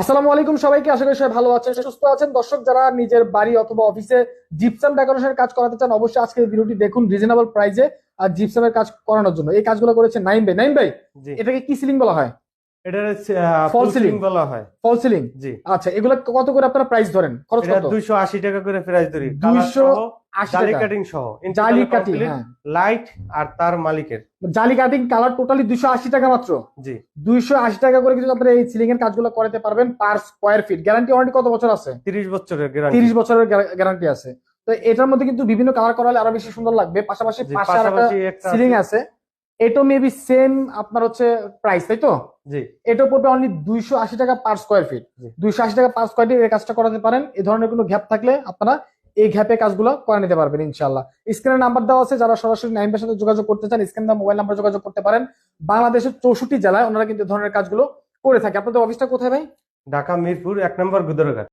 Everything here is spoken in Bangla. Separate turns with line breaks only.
আসসালামু আলাইকুম সবাইকে আশা করি সবাই ভালো আছেন সুস্থ আছেন। দর্শক যারা নিজের বাড়ি অথবা অফিসে জিপসাম ডেকোরেশনের কাজ করাতে চান অবশ্যই আজকে ভিডিওটি দেখুন রিজনেবল প্রাইসে আর জিপসামের কাজ করানোর জন্য। এই কাজগুলো করেছে নাইম ভাই। নাইম ভাই এটাকে কি সিলিং বলা হয়?
এটা
Fall
ফল
ceiling?
সিলিং বলা হয়।
ফল সিলিং
জি।
আচ্ছা এগুলো কত করে আপনারা প্রাইস ধরেন? খরচ কত?
দুইশো আশি টাকা করে প্রাইস ধরি।
280
জালি কাটিং সহ।
জালি কাটিং
লাইট আর তার মালিকের।
জালি কাটিং কালার টোটালি দুইশো আশি টাকা মাত্র?
জি।
টাকা করে কিন্তু আপনারা এই সিলিং এর কাজগুলো করাতে পারবেন per square feet guarantee warranty কত বছর আছে?
তিরিশ বছরের গ্যারান্টি
তিরিশ বছরের গ্যারান্টি আছে। তো এটার মধ্যে কিন্তু বিভিন্ন কালার করালে আরও বেশি সুন্দর লাগবে। পাশাপাশি পাশে একটা সিলিং আছে। এটা মেবি সেম আপনার হচ্ছে প্রাইস তাই তো?
জি।
এটা পড়বে অনলি দুইশো আশি টাকা পার স্কোয়ার ফিট। দুইশো আশি টাকা পার স্কোয়ার ফিট এই কাজটা করাতে পারেন। এই ধরনের কোনো গ্যাপ থাকলে আপনারা এই গ্যাপে কাজগুলো করে নিতে পারবেন ইনশাল্লাহ স্ক্রিনে নাম্বার দেওয়া আছে যারা সরাসরি নাইমের সাথে যোগাযোগ করতে চান স্ক্রিনে মোবাইল নাম্বার যোগাযোগ করতে পারেন। বাংলাদেশের চৌষট্টি জেলায় ওনারা কিন্তু এই ধরনের কাজগুলো করে থাকে। আপনাদের অফিসটা কোথায় ভাই?
ঢাকা মিরপুর এক নম্বর গুদরঘাট।